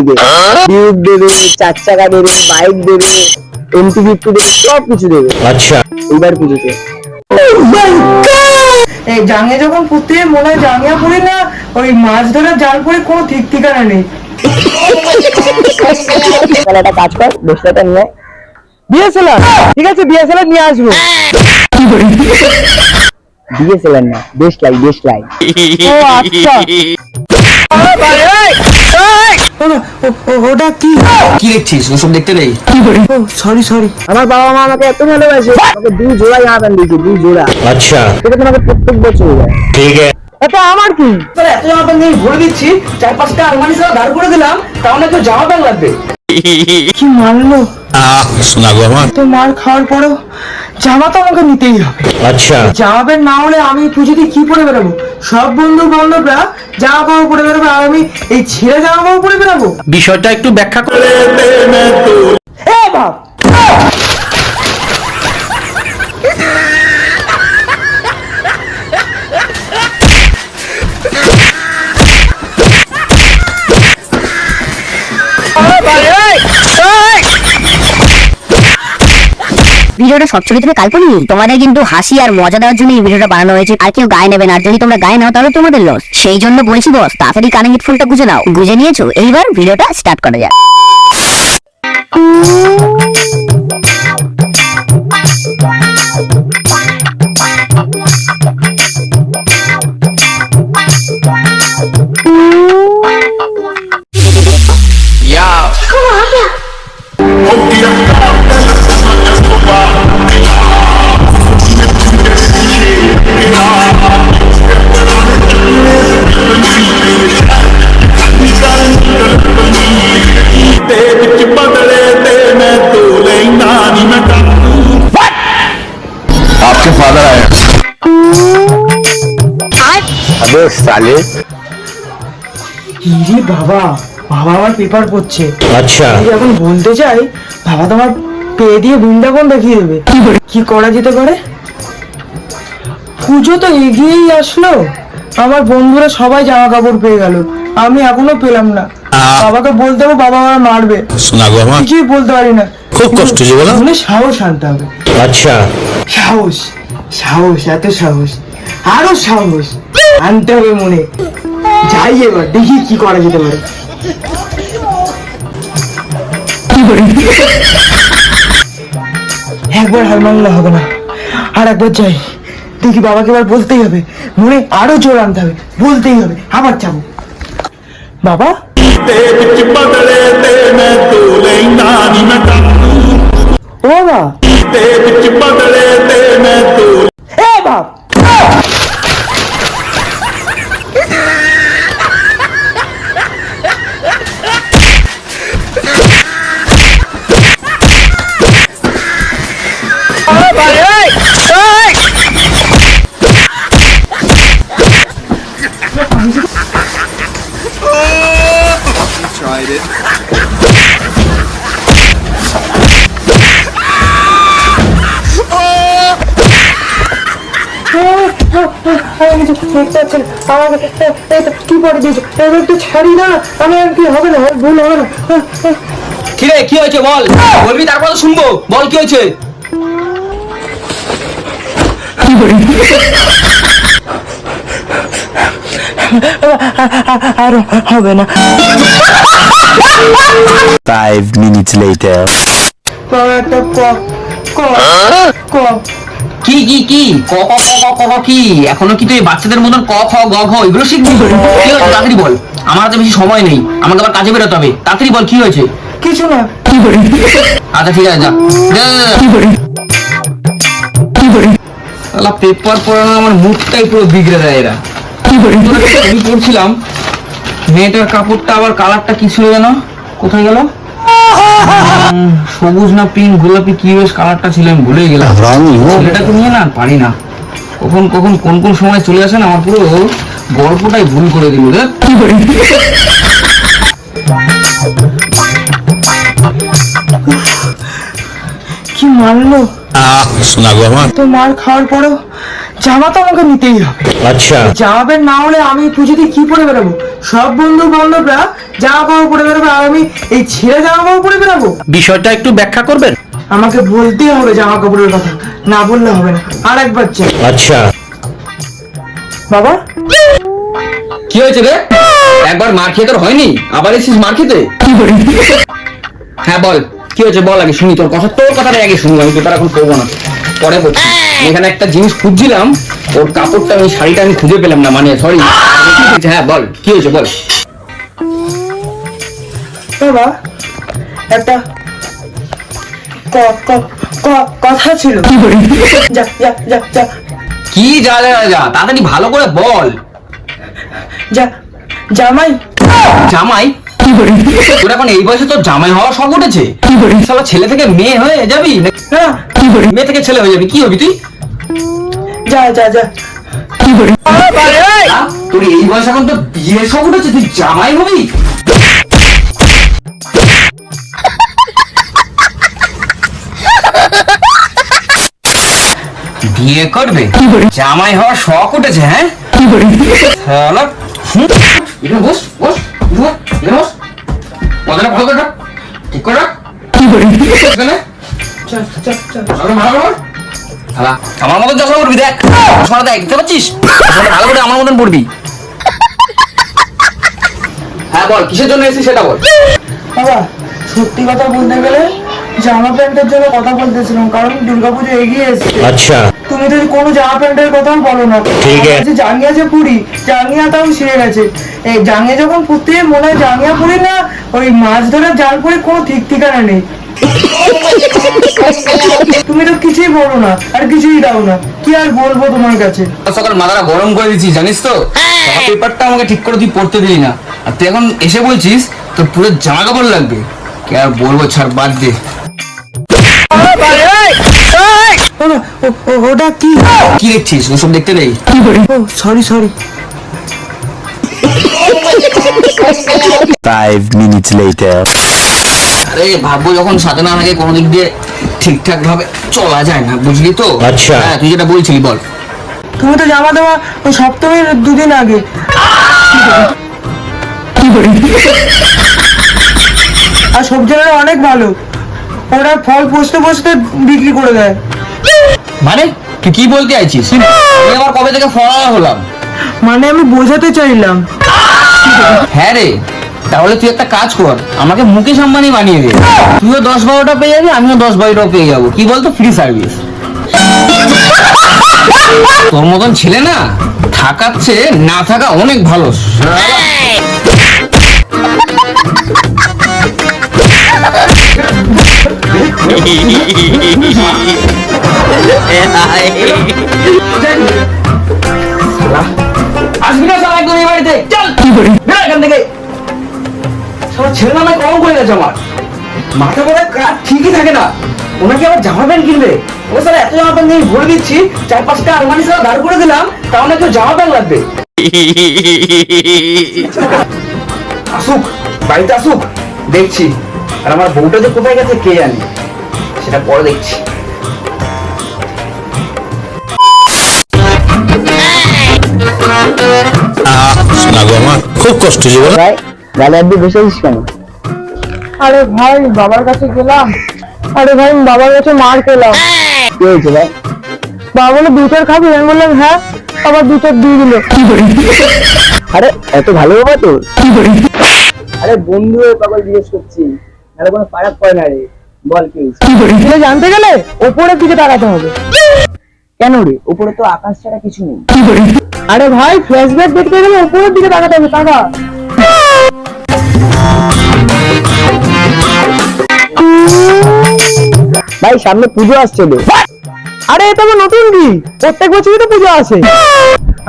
দেবে হ্যাঁ? ডিউক দেবে চার চাকা দেবে বাইক দেবে এমটি ফিফটি দেবে সব কিছু দেবে। আচ্ছা। এবার পুজোতে। oh এই জাঙ্গে যখন পুঁতে মনে হয় জাঙ্গিয়া পড়ে না ওই মাছ ধরার জাল পড়ে কোনো ঠিক ঠিকানা নেই। একটা কাজ কর দোষটা নিয়ে ডিএসএলআর ঠিক আছে ডিএসএলআর নিয়ে আসব। ডিএসএলআর না বেস্ট লাইট বেস্ট লাইট ও আচ্ছা। ওটা কি? কি দেখছিস? ওসব দেখতে নেই? ও সরি সরি আমার বাবা মা আমাকে এত ভালোবাসে। আমাকে দুই জোড়া জামা প্যান্ট দিয়েছে দুই জোড়া। আচ্ছা। সেটা তোমাকে প্রত্যেক বছর ঠিক আছে। এটা আমার কি? তাহলে এত জামা প্যান্ট ভরে দিচ্ছি চার পাঁচটা আলমারি ছাড়া দাঁড় করে দিলাম তাহলে তো জামা প্যান্ট লাগবে। কি মানলো আহ শোনা আমার। তো মার খাওয়ার পরও জামা তো আমাকে নিতেই হবে। আচ্ছা। জামা প্যান্ট না হলে আমি পুজোতে কি পরে বেরোবো? সব বন্ধু বান্ধবরা জামা কাপড় পরে বেরোবে আর আমি এই ছেলে জামা কাপড় পরে বেরোবো? বিষয়টা একটু ব্যাখ্যা করে এ ভিডিওটা সব ছবি তুমি কাল্পনিক। তোমাদের কিন্তু হাসি আর মজা দেওয়ার জন্য এই ভিডিওটা বানানো হয়েছে। আর কেউ গায়ে নেবে না। আর যদি তোমরা গায়ে নাও, তাহলে তোমাদের লস সেই জন্য বলছি বস তাড়াতাড়ি কানে হেডফোনটা গুজে নাও। গুজে নিয়েছো? এইবার ভিডিওটা স্টার্ট করা যাক। आपके फादर आए अबे साले ইরে বাবা বাবা আমার পেপার পড়ছে अच्छा আমি যখন বলতে চাই বাবা তো আমার পেয়ে দিয়ে বৃন্দাবন দেখিয়ে দেবে কি করা যেতে পারে পুজো তো এগিয়েই আসলো আমার বন্ধুরা সবাই জামা কাপড় পেয়ে গেল আমি এখনো পেলাম না বাবাকে বলতে হবে বাবা আমার মারবে सुना गो আমার কিছুই বলতে পারি না খুব কষ্ট যে বলো? মনে সাহস আনতে হবে अच्छा সাহস সাহস, এত সাহস, আরও সাহস, আনতে হবে মনে। যাই এবার, দেখি কি করা যেতে পারে। একবার হার মানলে হবে না, আর একবার যাই। দেখি বাবাকে এবার বলতেই হবে, মনে আরও জোর আনতে হবে, বলতেই হবে, আবার যাব। বাবা? Toma! Eba! Ah! আমাকে কি করে দিয়েছ? এবার একটু ছাড়ি না। আমি আর কি হবে না? ভুল হবে না। কিরে কি হয়েছে বল? বলবি তারপর তো শুনব। বল কি হয়েছে? আর হবে না। Minutes later. বাবা একটা ক ক ক। কি কি কি? ক ক ক ক ক ক কি? এখনও কি তুই বাচ্চাদের মতন ক খ গ ঘ এগুলো শিখবি? কি হয়েছে? তাড়াতাড়ি বল। আমার হাতে বেশি সময় নেই। আমাকে আবার কাজে বেরোতে হবে। তাড়াতাড়ি বল কি হয়েছে? কিছু না। আচ্ছা ঠিক আছে যা। যা, যা। শালা পেপার পড়ানো আমার মুখটাই পুরো বিগড়ে দেয় এরা। আমি পড়ছিলাম। মেয়েটার কাপড়টা আবার কালারটা কি ছিল যেন? কোথায় গেল? সবুজ না পিঙ্ক গোলাপি কি বেশ কালারটা ছিল আমি ভুলে গেলাম। ছেলেটাকে নিয়ে না পারি না। কখন কখন কোন কোন সময় চলে আসেন আমার পুরো গল্পটাই ভুল করে দিল রে কি মারলো? আমার। তো মার খাওয়ার জামা তো আমাকে নিতেই হবে। আচ্ছা। না হলে আমি পুজোতে কি পরে বেরোবো? সব বন্ধু বান্ধবরা জামা কাপড় পরে বেরোবে আর আমি এই ছেঁড়া জামা কাপড় পরে বেরোবো? বিষয়টা একটু ব্যাখ্যা করবেন? আমাকে বলতেই হবে জামা কাপড়ের কথা না বললে হবে না। আর একবার চাই আচ্ছা। বাবা? কি হয়েছে রে? একবার মার খেয়ে তোর হয়নি? আবার এসেছিস মার খেতে? হ্যাঁ বল। কি হয়েছে বল আগে শুনি তোর কথা তোর কথাটা আগে শুনি আমি তোর এখন করব না। পরে বলছি। এখানে একটা জিনিস খুঁজছিলাম ওর কাপড়টা আমি শাড়িটা আমি খুঁজে পেলাম না মানে সরি হ্যাঁ বল কি হয়েছে বল। বাবা একটা ক- ক- ক- কথা ছিল। যা কি তাড়াতাড়ি ভালো করে বল। যা জামাই। জামাই? তোর এখন এই বয়সে তোর জামাই হওয়া শখ উঠেছে? শালা ছেলে থেকে মেয়ে হয়ে যাবি? না। মেয়ে থেকে ছেলে হয়ে যাবি কি হবি তুই? যা যা যা। আ? তোর এই বয়স এখন তো বিয়ে শখ উঠেছে তুই জামাই হবি? বিয়ে করবে? জামাই হওয়ার শখ উঠেছে হ্যাঁ? শালা, হুম, বস বস বস, বস। কথাটা ভালো করে ঠিক করে রাখ। এখানে, যা যা যা ভালো করে পর। আমার মতন চশমা পড়বি দেখ। চশমাটা দেখতে পাচ্ছিস? ভালো করে আমার মতন পড়বি। হ্যাঁ বল কিসের জন্য এসেছিস সেটা বল। বাবা সত্যি কথা বলতে গেলে জামা প্যান্টের জন্য কথা বলতেছিলাম কারণ দুর্গাপুজো এগিয়ে এসছে। আচ্ছা। তুমি যদি কোনো জামা প্যান্টের কথাও বলো না ঠিক আছে। জাঙ্গিয়া যে পুরি জাঙ্গিয়াটাও ছিঁড়ে গেছে। এই জাঙ্গিয়া যখন যাই মনে হয় জাঙ্গিয়া পুরি না ওই মাছ ধরার জাল পুরি কোনো ঠিক ঠিকানা নেই। তুমি তো কিছুই বলো না আর কিছুই দাও না। কি আর বলব তোমার কাছে? সকাল সকাল মাথাটা গরম করে দিচ্ছি জানিস তো? পেপারটা আমাকে ঠিক করে তুই পড়তে দিই না। আর তুই এখন এসে বলছিস তোর পুরো জামা কাপড় লাগবে। কে আর বলব ছাড় বাদ দে। বাবা, ও- ও- ওটা কি কি দেখছিস? ওসব দেখতে নেই? ও sorry sorry five minutes later আরে ভাববো যখন সাথে না থাকে কোনো দিক দিয়ে ঠিকঠাক ভাবে চলা যায় না বুঝলি তো? আচ্ছা। হ্যাঁ তুই যেটা বলছিলি বল। তুমি তো জামা দেওয়া ওই সপ্তমীর দুদিন আগে। আর সবজিরা অনেক ভালো। ওরা ফল পচতে পচতে বিক্রি করে দেয়। মানে? তুই কি বলতে চাইছিস? আমি আবার কবে থেকে ফলা হলাম? মানে আমি বোঝাতে চাইলাম। হ্যাঁ রে তাহলে তুই একটা কাজ কর আমাকে মুকেশ আম্বানি বানিয়ে দে। তুইও দশ বারোটা পেয়ে যাবি আমিও দশ বারোটা পেয়ে যাব। কি বলতো? ফ্রি সার্ভিস তোর মতন ছেলে না থাকাচ্ছে না থাকা অনেক ভালো। পাঁচটা আলমারি দাঁড় করে দিলাম জামা প্যান্ট লাগবে আসুক, বাড়িতে আসুক, দেখছি। আর আমার বউটা যে কোথায় গেছে, কে জানে? সেটা পরে দেখছি। খুব কষ্ট জীবন ভাই গালে বসে আছিস কেন? আরে ভাই বাবার কাছে গেলাম। আরে ভাই বাবার কাছে মার খেলাম। কি হয়েছে ভাই? বাবা বলে দু চার খাবি? আমি বললাম হ্যাঁ। আবার দু চার দিয়ে দিল। আরে এত ভালো বাবা তোর? আরে বন্ধু পাগল জিজ্ঞেস করছি। তাহলে কোনো ফারাক পড়ে না রে। বল কি জানতে গেলে ওপরের দিকে তাকাতে হবে। কেন রে? উপরে তো আকাশ ছাড়া কিছু নেই। আরে ভাই ফ্ল্যাশব্যাক দেখতে গেলে ওপরের দিকে তাকাতে হবে তাকা ভাই সামনে পুজো আসছে তো আরে এটা তো নতুন কি? প্রত্যেক বছরই তো পুজো আসে।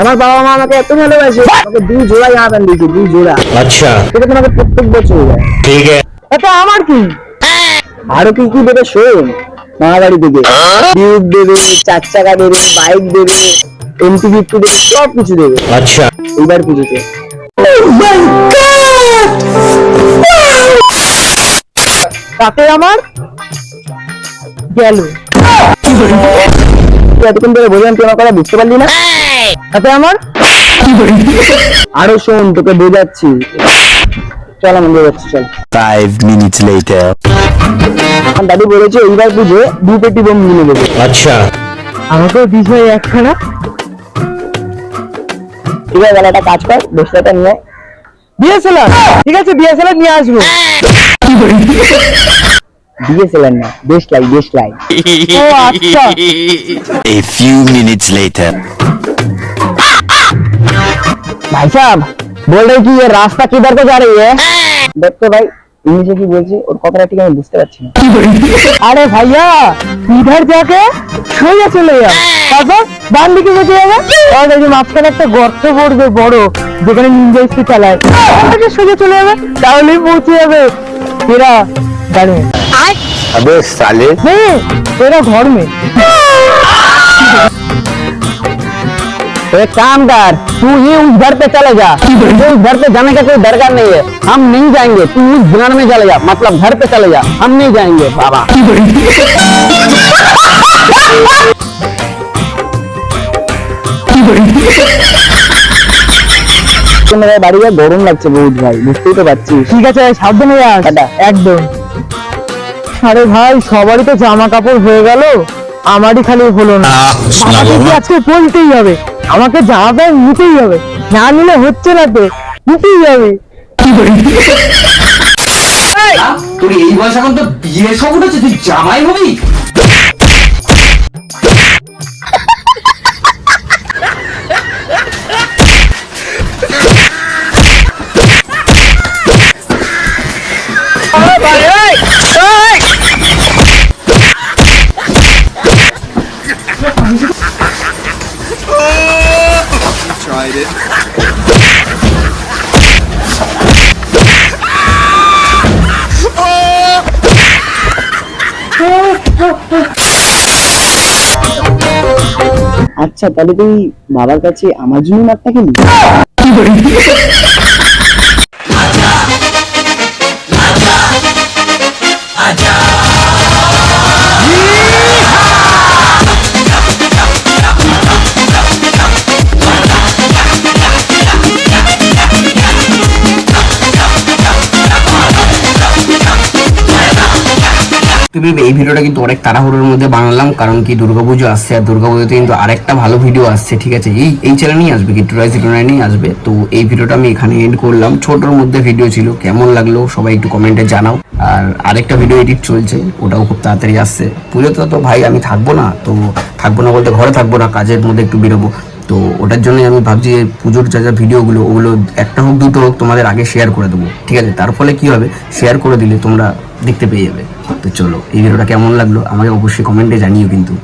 আমার বাবা মা আমাকে এত ভালোবাসে। আমাকে দুই জোড়া জামা প্যান্ট দিয়েছে দুই জোড়া। আচ্ছা। সেটা তোমাকে প্রত্যেক বছর ঠিক আছে। এটা আমার কি? আরও কি কি দেবে শোন? মামা বাড়ি থেকে টিউব দেবে চার চাকা দেবে বাইক দেবে এমটি ফিফটি দেবে সব কিছু দেবে। আচ্ছা। এইবার পুজোতে। তাতে আমার? গেল। এতক্ষণ ধরে বললাম তুই আমার কথা বুঝতে পারলি না? তাতে আমার? আরও শোন তোকে বোঝাচ্ছি। চল মন্দিরে যাচ্ছি দাদু বলেছে এইবার পুজো দু পেটি বোম কিনে দেবে আচ্ছা। আমাকেও দিস ভাই একখানা। ঠিক আছে একটা কাজ কর দোষটা নিয়ে ডিএসএলআর ঠিক আছে ডিএসএলআর নিয়ে আসব। ডিএসএলআর না বেস্ট লাইট বেস্ট লাইট ও আচ্ছা। এ ফিউ মিনিটস লেটার ভাই সাহেব बोल रहे कि ये रास्ता किधर को जा रही है देख तो भाई इंग्लिशে কি বলছে ওর কথাটা ঠিক আমি বুঝতে পারছি না আরে ভাইয়া ইধার যাকে সোজা চলে যা তারপর ডান দিকে যেতে যাবে আর এই যে মাঝখানে একটা গর্ত পড়বে বড় যেখানে নিনজা স্পিড চালায় ওখানে সোজা চলে যাবে তাহলেই পৌঁছে যাবে তেরা গাড়ি में अबे साले नहीं तेरा घर में एक काम कर तू ही उस घर पे चले जा तुझे उस घर पे जाने का कोई दरकार नहीं है हम नहीं जाएंगे तू उस घर में चले जा मतलब घर पे चले जा हम नहीं जाएंगे बाबा তোমাদের বাড়ি যা গরম লাগছে বহুত ভাই বুঝতেই তো পারছিস ঠিক আছে সাবধানে যাস একদম আরে ভাই সবারই তো জামা কাপড় হয়ে গেল আমারই খালি হলো না আহ, শোনা আমাকে গো কি মা। আজকে বলতেই হবে আমাকে জামা প্যান্ট নিতেই হবে। না নিলে হচ্ছে না তো নিতেই হবে। তুই এই বয়স এখন তো বিয়ে সব উঠেছে তুই জামাই হবি? আচ্ছা তাহলে তুই বাবার কাছে আমার জন্য মারটা খেলি তুমি এই ভিডিওটা কিন্তু অনেক তাড়াহুড়োর মধ্যে বানালাম, কারণ কি দুর্গাপুজো আসছে আর দুর্গাপুজোতে কিন্তু আরেকটা ভালো ভিডিও আসছে, ঠিক আছে? এই এই চ্যানেলেই আসবে কি টুরাই জিরো নাইনেই আসবে। তো এই ভিডিওটা আমি এখানে এন্ড করলাম। ছোটোর মধ্যে ভিডিও ছিল, কেমন লাগল সবাই একটু কমেন্টে জানাও। আর আরেকটা ভিডিও এডিট চলছে, ওটাও খুব তাড়াতাড়ি আসছে। পুজোতে তো ভাই আমি থাকব না, তো থাকব না বলতে ঘরে থাকব না, কাজের মধ্যে একটু বেরোবো। তো ওটার জন্যই আমি ভাবছি যে পুজোর যা যা ভিডিওগুলো ওগুলো একটা হোক, দুটো হোক তোমাদের আগে শেয়ার করে দেবো, ঠিক আছে? তার ফলে কি হবে? শেয়ার করে দিলে তোমরা দেখতে পেয়ে যাবে। তো চলো। এই ভিডিওটা কেমন লাগল আমাকে অবশ্যই কমেন্টে জানিও কিন্তু।